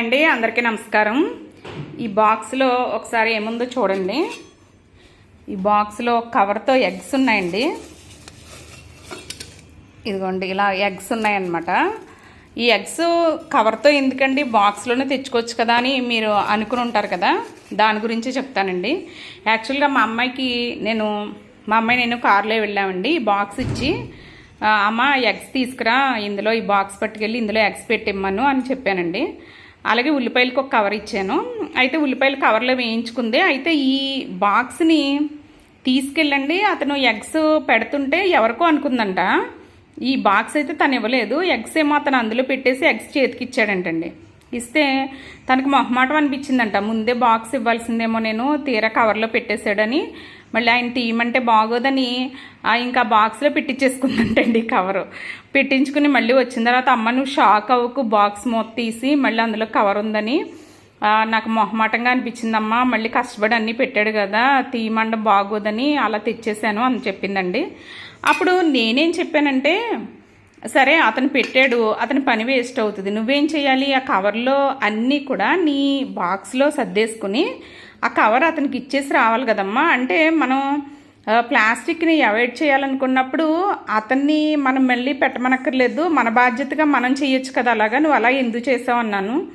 అండి అందరికీ నమస్కారం. ఈ బాక్స్లో ఒకసారి ఏముందో చూడండి. ఈ బాక్స్లో కవర్తో ఎగ్స్ ఉన్నాయండి. ఇదిగోండి ఇలా ఎగ్స్ ఉన్నాయన్నమాట. ఈ ఎగ్స్ కవర్తో ఎందుకండి బాక్స్లోనే తెచ్చుకోవచ్చు కదా అని మీరు అనుకుని ఉంటారు కదా? దాని గురించి చెప్తానండి. యాక్చువల్గా మా అమ్మాయికి నేను మా అమ్మాయి నేను కారులో వెళ్ళామండి. ఈ బాక్స్ ఇచ్చి అమ్మ ఎగ్స్ తీసుకురా ఇందులో ఈ బాక్స్ పట్టుకెళ్ళి ఇందులో ఎగ్స్ పెట్టిమ్మను అని చెప్పానండి. అలాగే ఉల్లిపాయలకు ఒక కవర్ ఇచ్చాను. అయితే ఉల్లిపాయలు కవర్లో వేయించుకుంది. అయితే ఈ బాక్స్ని తీసుకెళ్ళండి. అతను ఎగ్స్ పెడుతుంటే ఎవరికో అనుకుందంట. ఈ బాక్స్ అయితే తను ఇవ్వలేదు. ఎగ్స్ ఏమో అతను అందులో పెట్టేసి ఎగ్స్ చేతికి ఇచ్చాడంటండి. ఇస్తే తనకు మొహమాటం అనిపించిందంట. ముందే బాక్స్ ఇవ్వాల్సిందేమో నేను తీరా కవర్లో పెట్టేశాడని. మళ్ళీ ఆయన తీయమంటే బాగోదని ఇంకా బాక్స్లో పెట్టించేసుకుందంటండి కవరు. పెట్టించుకుని మళ్ళీ వచ్చిన తర్వాత అమ్మ నువ్వు షాక్ అవ్వకు బాక్స్ మూత తీసి మళ్ళీ అందులో కవర్ ఉందని. నాకు మొహమాటంగా అనిపించిందమ్మా మళ్ళీ కష్టపడి అన్నీ పెట్టాడు కదా తీయమండ బాగోదని అలా తెచ్చేసాను అని చెప్పిందండి. అప్పుడు నేనేం చెప్పానంటే సరే అతను పెట్టాడు అతని పని వేస్ట్ అవుతుంది. నువ్వేం చేయాలి? ఆ కవర్లో అన్నీ కూడా నీ బాక్స్లో సర్దేసుకుని ఆ కవర్ అతనికి ఇచ్చేసి రావాలి కదమ్మా. అంటే మనం ప్లాస్టిక్ని అవాయిడ్ చేయాలనుకున్నప్పుడు అతన్ని మనం మళ్ళీ పెట్టమనక్కర్లేదు. మన బాధ్యతగా మనం చేయొచ్చు కదా అలాగా? నువ్వు అలా ఎందుకు చేసావు అన్నాను.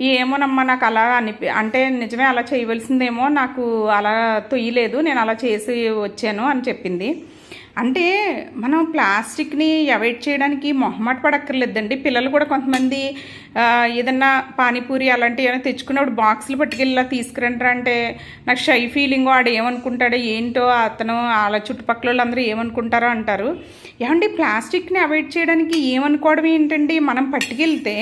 ఏమోనమ్మా నాకు అలా అనిపి అంటే నిజమే అలా చేయవలసిందేమో నాకు అలా తొయ్యలేదు నేను అలా చేసి వచ్చాను అని చెప్పింది. అంటే మనం ప్లాస్టిక్ని అవాయిడ్ చేయడానికి మొహమాట పడక్కర్లేదండి. పిల్లలు కూడా కొంతమంది ఏదన్నా పానీపూరి అలాంటివి ఏమైనా తెచ్చుకున్నప్పుడు బాక్సులు పట్టుకెళ్ళి తీసుకురంటారా అంటే నాకు షై ఫీలింగ్ వాడు ఏమనుకుంటాడో ఏంటో అతను వాళ్ళ చుట్టుపక్కల వాళ్ళందరూ ఏమనుకుంటారో అంటారు. ఏమండి ప్లాస్టిక్ని అవాయిడ్ చేయడానికి ఏమనుకోవడం ఏంటండి? మనం పట్టుకెళ్తే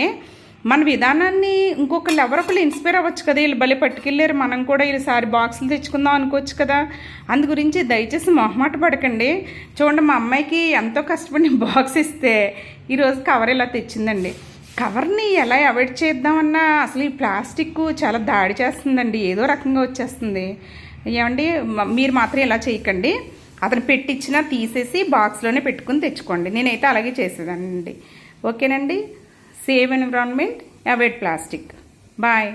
మన విధానాన్ని ఇంకొకళ్ళు ఎవరొకళ్ళు ఇన్స్పైర్ అవ్వచ్చు కదా. వీళ్ళు భలే పట్టుకెళ్ళారు. మనం కూడా ఈసారి బాక్సులు తెచ్చుకుందాం అనుకోవచ్చు కదా. అందు గురించి దయచేసి మొహమాట పడకండి. చూడండి మా అమ్మాయికి ఎంతో కష్టపడి బాక్స్ ఇస్తే ఈరోజు కవర్ ఇలా తెచ్చిందండి. కవర్ని ఎలా అవాయిడ్ చేద్దామన్నా అసలు ఈ ప్లాస్టిక్ చాలా దాడి చేస్తుందండి. ఏదో రకంగా వచ్చేస్తుంది. ఏమండి మీరు మాత్రం ఇలా చేయకండి. అతను పెట్టించినా తీసేసి బాక్స్లోనే పెట్టుకుని తెచ్చుకోండి. నేనైతే అలాగే చేసేదానండి ఓకేనండి? Save environment avoid plastic bye